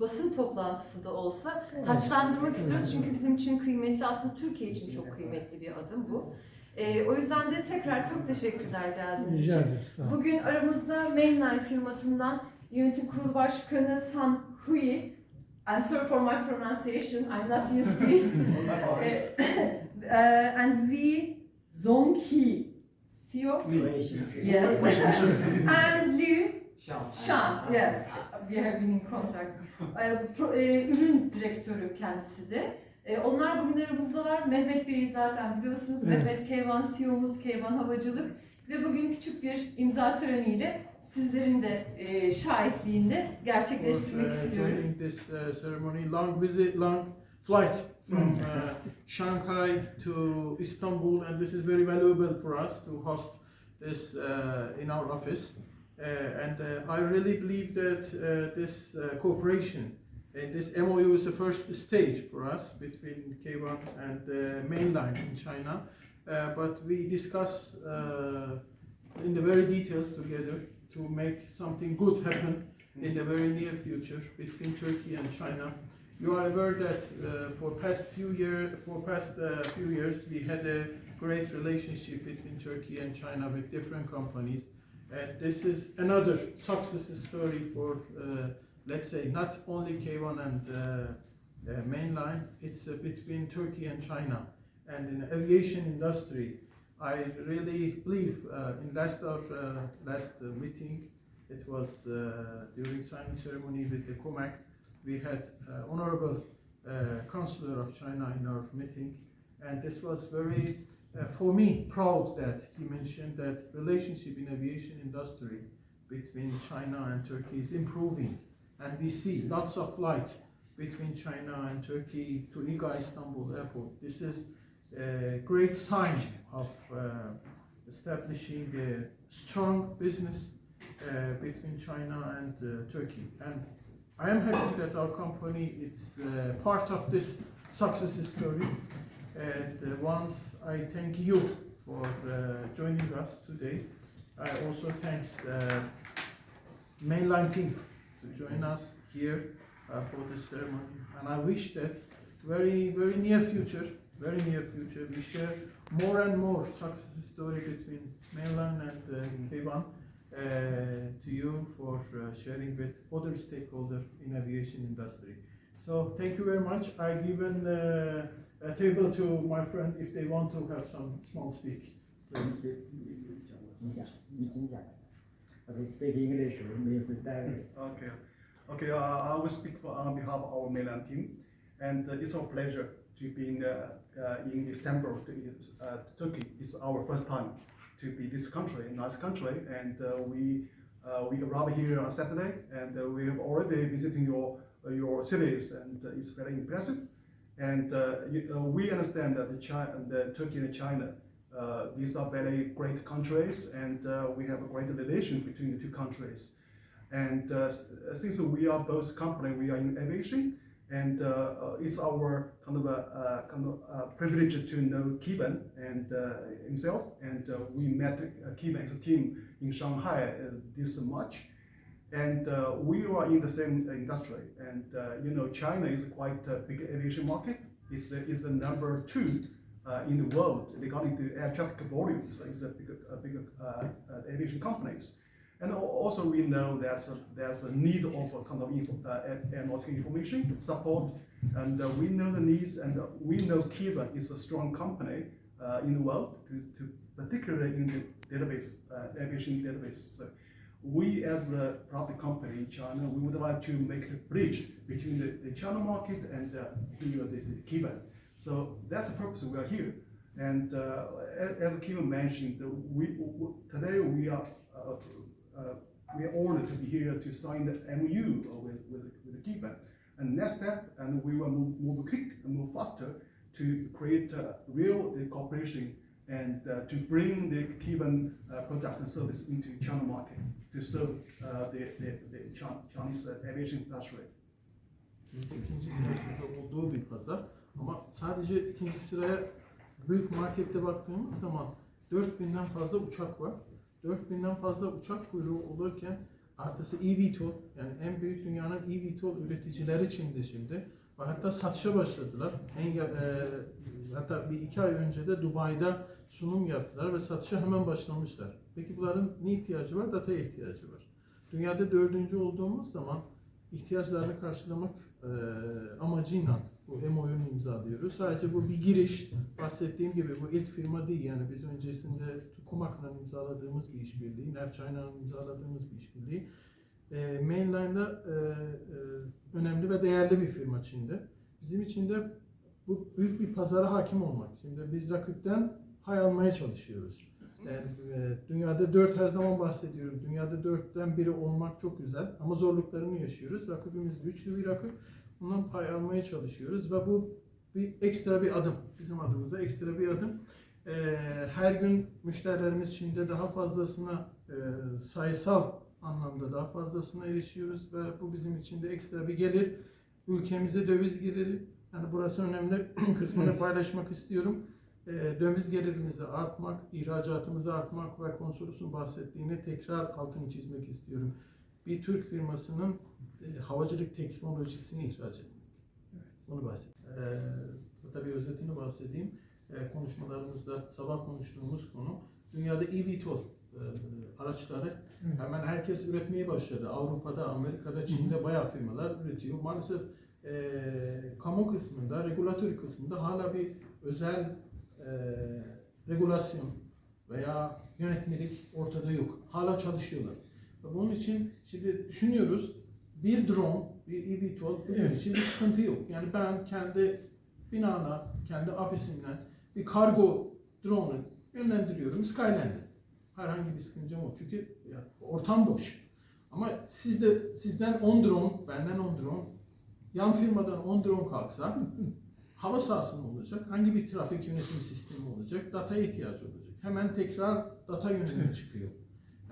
basın toplantısı da olsa taçlandırmak istiyoruz. Çünkü bizim için kıymetli, aslında Türkiye için çok kıymetli bir adım bu. Ee, o yüzden de tekrar çok teşekkürler geldiğiniz Rica için. ederiz. Bugün aramızda Mainline firmasından yönetim kurulu başkanı San Hui. I'm sorry for my pronunciation, I'm not used to it. Eh, eh, and Lee Zhonghe, CEO. Yes. and Liu Shan, yeah, we have been in contact. Ürün direktörü kendisi de. Eh, onlar bugün aramızdalar. Mehmet Bey'i zaten biliyorsunuz. Evet. Mehmet Keyvan CEO'muz Keyvan Havacılık. Ve bugün küçük bir imza töreniyle sizlerin de eh, şahitliğinde gerçekleştirmek uh, istiyoruz. This uh, ceremony, long visit, long flight from uh, Shanghai to Istanbul, and this is very valuable for us to host this uh, in our office. Uh, and uh, I really believe that uh, this cooperation and this MOU is the first stage for us between K1 and uh, mainline in China. But we discuss in the very details together to make something good happen in the very near future between Turkey and China. You are aware that uh, for past few year, for past uh, few years, we had a great relationship between Turkey and China with different companies, and this is another success story for, uh, let's say, not only K1 and uh, uh, mainline. It's uh, between Turkey and China, and in aviation industry, I really believe uh, in last our uh, last uh, meeting it was uh, during signing ceremony with the COMAC. We had uh, Honorable uh, Counselor of China in our meeting, and this was very, uh, for me, proud that he mentioned that relationship in aviation industry between China and Turkey is improving, and we see lots of flights between China and Turkey to Riga Istanbul airport. This is a great sign of uh, establishing a strong business uh, between China and uh, Turkey. And I am happy that our company is uh, part of this success story. And uh, once I thank you for uh, joining us today, I also thanks uh, mainline team to join us here for this ceremony. And I wish that very, very near future, very near future, we share more and more success story between mainline and K1 uh, to you for uh, sharing with other stakeholders in aviation industry. So thank you very much. I given uh, a table to my friend if they want to have some small speak. Okay, speak English. Okay, okay. Uh, I will speak for, on behalf of our mainland team, and uh, it's our pleasure to be in, uh, uh in Istanbul, uh, Turkey. It's our first time to be this country, a nice country, and uh, we uh, we arrived here on Saturday, and we have already visiting your your cities, and it's very impressive. And uh, you, uh, we understand that the, China, the Turkey and China, uh, these are very great countries and uh, we have a great relation between the two countries. And uh, uh, since we are both company, we are in aviation, and it's our kind of a kind of privilege to know Kiban and himself. And we met uh, Kiban as a team in Shanghai this March, and uh, we are in the same industry. And uh, you know, China is quite a big aviation market. It's the is the number two. Uh, in the world regarding the air traffic volumes, it's a big, a uh, aviation companies. And also we know a, there's a need of a kind of info, uh, aeronautical information support, and uh, we know the needs, and uh, we know Kiva is a strong company in the world, to, to particularly in the database, aviation database. We as a private company in China, we would like to make the bridge between the, the China market and uh, here the, the Kiva. So that's the purpose we are here. And uh, as Kim mentioned, uh, we, today we are uh, uh, we are honored to be here to sign the MOU with with with Kiva. And next step, and we will move, move quick and move faster to create uh, real the cooperation and uh, to bring the Kivan uh, product and service into China market to serve uh, the, the, the Chi- Chinese uh, aviation industry. İkinci sırasında olduğu bir pazar. Ama sadece ikinci sıraya büyük markette baktığımız zaman 4000'den fazla uçak var. 4000'den fazla uçak kuyruğu olurken Artısı eVTOL yani en büyük dünyanın eVTOL üreticileri Çin'de şimdi. Ve hatta satışa başladılar. En, e, hatta bir iki ay önce de Dubai'de sunum yaptılar ve satışa hemen başlamışlar. Peki bunların ne ihtiyacı var? Dataya ihtiyacı var. Dünyada dördüncü olduğumuz zaman ihtiyaçlarını karşılamak e, amacıyla bu MOU'nu imzalıyoruz. Sadece bu bir giriş. Bahsettiğim gibi bu ilk firma değil yani biz öncesinde Kumak'la imzaladığımız bir işbirliği, Nav China'la imzaladığımız bir işbirliği. E, Mainline'da e, e, önemli ve değerli bir firma Çin'de. Bizim için de bu büyük bir pazara hakim olmak. Şimdi biz rakipten pay almaya çalışıyoruz. E, dünyada dört her zaman bahsediyorum. Dünyada dörtten biri olmak çok güzel ama zorluklarını yaşıyoruz. Rakibimiz güçlü bir rakip. Bundan pay almaya çalışıyoruz ve bu bir ekstra bir adım. Bizim adımıza ekstra bir adım. E, her gün müşterilerimiz Çin'de daha fazlasına e, sayısal anlamda daha fazlasına erişiyoruz ve bu bizim için de ekstra bir gelir. Ülkemize döviz geliri. Yani burası önemli kısmını paylaşmak istiyorum. E, döviz gelirimizi artmak, ihracatımızı artmak ve konsolosun bahsettiğini tekrar altını çizmek istiyorum. Bir Türk firmasının e, havacılık teknolojisini ihraç etmek. Bunu bahset. E, tabii özetini bahsedeyim. E, konuşmalarımızda sabah konuştuğumuz konu dünyada eVTOL e, araçları hemen herkes üretmeye başladı. Avrupa'da, Amerika'da, Çin'de bayağı firmalar üretiyor. Maalesef e, kamu kısmında, regülatör kısmında hala bir özel e, regulasyon veya yönetmelik ortada yok. Hala çalışıyorlar. Ve bunun için şimdi düşünüyoruz bir drone, bir eVTOL bunun Evet. için bir sıkıntı yok. Yani ben kendi binana, kendi ofisimden bir kargo drone'u yönlendiriyorum Skyland'e. Herhangi bir sıkıntım yok. Çünkü ya, ortam boş. Ama sizde sizden 10 drone, benden 10 drone, yan firmadan 10 drone kalksa hava sahası mı olacak? Hangi bir trafik yönetim sistemi olacak? Dataya ihtiyacı olacak. Hemen tekrar data yönetimi çıkıyor.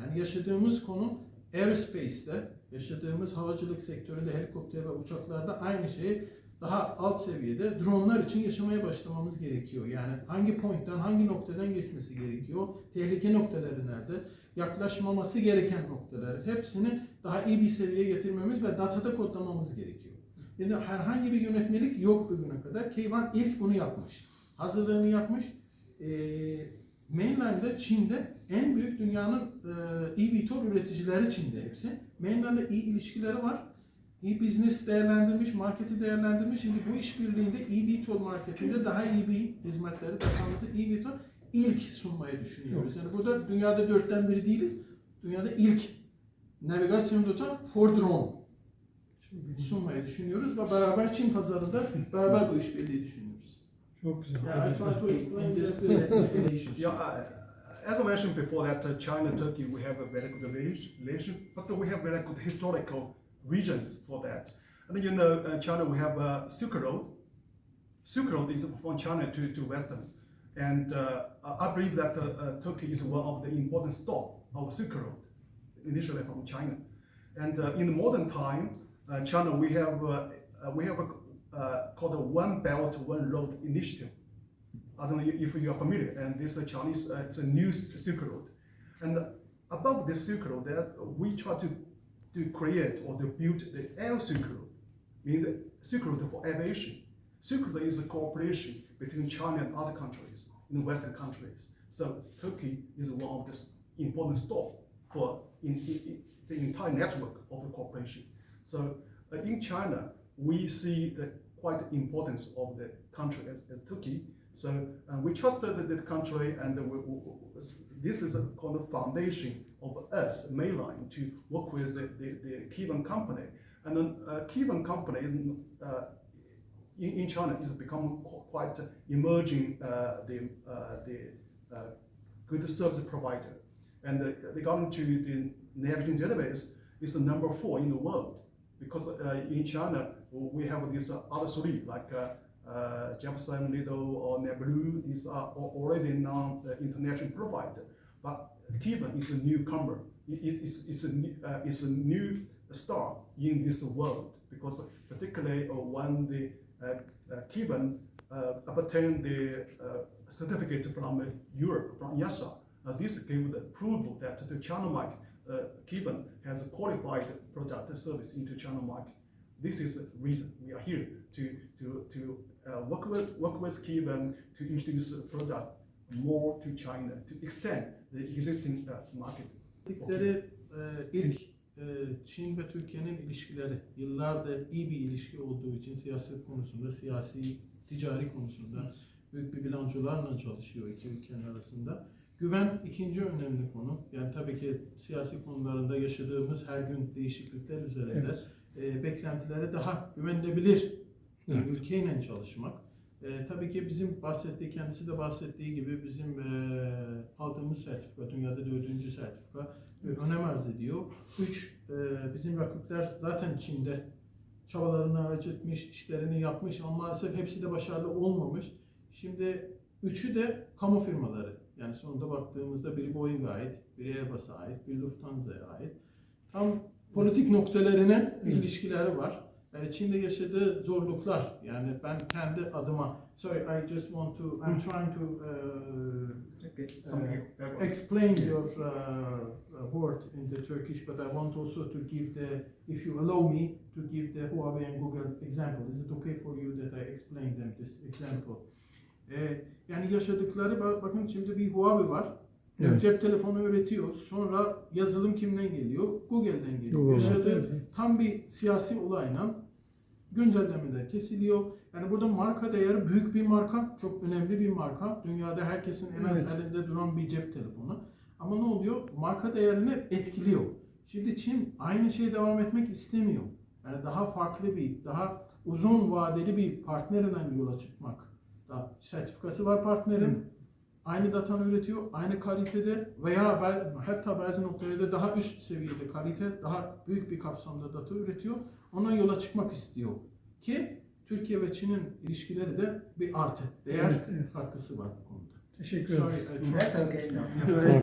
Yani yaşadığımız konu aerospace'te, yaşadığımız havacılık sektöründe, helikopter ve uçaklarda aynı şeyi daha alt seviyede dronlar için yaşamaya başlamamız gerekiyor. Yani hangi point'ten, hangi noktadan geçmesi gerekiyor? Tehlike noktaları nerede? Yaklaşmaması gereken noktalar. Hepsini daha iyi bir seviyeye getirmemiz ve datada kodlamamız gerekiyor. Yani herhangi bir yönetmelik yok bugüne kadar. Keyvan ilk bunu yapmış. Hazırlığını yapmış. Ee, Mainland'da Çin'de en büyük dünyanın e, eVTOL üreticileri Çin'de hepsi. Mainland'da iyi ilişkileri var. İyi business değerlendirmiş, marketi değerlendirmiş. Şimdi bu işbirliğinde eVTOL marketinde daha iyi bir hizmetleri, datamızı eVTOL ilk sunmayı düşünüyoruz. Yani burada dünyada dörtten biri değiliz. Dünyada ilk navigasyon data for drone sunmayı düşünüyoruz ve beraber Çin pazarında beraber bu işbirliği düşünüyoruz. Çok güzel. Yeah, I try to explain this, this relationship. Yeah, as I mentioned before, that uh, China Turkey we have a very good relation, relation, but we have very good historical regions for that. And you know, uh, China we have uh, Silk Road. Silk Road is from China to, to Western, and uh, I believe that uh, uh, Turkey is one of the important stop of Silk Road, initially from China. And uh, in the modern time, China we have uh, uh, we have a, uh, called a One Belt One Road initiative. I don't know if you are familiar, and this uh, Chinese, uh, it's a new Silk Road. And above this Silk Road, we try to, to create or to build the Air Silk Road, the Silk Road for aviation. Silk Road is a cooperation between China and other countries, in Western countries. So Turkey is one of the important stop for in, in, in the entire network of the cooperation. So uh, in China, we see the quite importance of the country as, as Turkey. So we trusted the, the country, and we, we- this is a kind of foundation of us, Mainline, to work with the, the, the company. And then uh, company uh, in, in China is become quite emerging uh, the, uh, the uh, good service provider. And uh, regarding to the navigation database, it's the number four in the world because uh, in China we have these uh, other three like uh, uh, Jefferson, Lido, or Neblu. These are already non-international provider, but Kivan is a newcomer. It- it- it's, it's, a, new- uh, it's a new star in this world because particularly uh, when the uh, uh, uh, obtained the uh, certificate from uh, Europe, from EASA, uh, this gave the proof that the China Mike uh, Kiban has a qualified product and service into China market. This is the reason we are here to to to uh, work with work with Kiban to introduce a product more to China to extend the existing uh, market. Dedikleri e, ilk e, Çin ve Türkiye'nin ilişkileri yıllardır iyi bir ilişki olduğu için siyaset konusunda, siyasi, ticari konusunda büyük bir bilançolarla çalışıyor iki ülkenin arasında. Güven ikinci önemli konu. Yani tabii ki siyasi konularında yaşadığımız her gün değişiklikler üzerinde e, beklentileri daha güvenilebilir Evet. ülkeyle çalışmak. E, tabii ki bizim bahsettiği, kendisi de bahsettiği gibi bizim e, aldığımız sertifika, dünyada dördüncü sertifika e, önem arz ediyor. Üç, e, bizim rakipler zaten Çin'de çabalarını harcetmiş, işlerini yapmış ama maalesef hepsi de başarılı olmamış. Şimdi üçü de kamu firmaları. Yani sonunda baktığımızda biri Boeing'e ait, biri Airbus'a ait, biri Lufthansa'ya ait. Tam politik noktalarına ilişkileri var. Çin'de yaşadığı zorluklar yani ben kendi adıma sorry I just want to I'm trying to uh, Something uh, explain your uh, word in the Turkish but I want also to give the if you allow me to give the Huawei and Google example. İs it okay for you that I explain them this example E, yani yaşadıkları ba- bakın şimdi bir Huawei var Evet. cep telefonu üretiyor sonra yazılım kimden geliyor Google'den geliyor Google. yaşadığı tam bir siyasi olayla güncellemeler kesiliyor. Yani burada marka değeri büyük bir marka, çok önemli bir marka. Dünyada herkesin en az Evet. elinde duran bir cep telefonu. Ama ne oluyor? Marka değerini etkiliyor. Şimdi Çin aynı şeye devam etmek istemiyor. Yani daha farklı bir, daha uzun vadeli bir partnerle yola çıkmak. Daha sertifikası var partnerin. Aynı datanı üretiyor, aynı kalitede veya bel- hatta bazı noktalarda daha üst seviyede kalite, daha büyük bir kapsamda data üretiyor. Ona yola çıkmak istiyor ki Türkiye ve Çin'in ilişkileri de bir artı, değer Evet, evet. katkısı var bu konuda. Teşekkür ederiz. Okay.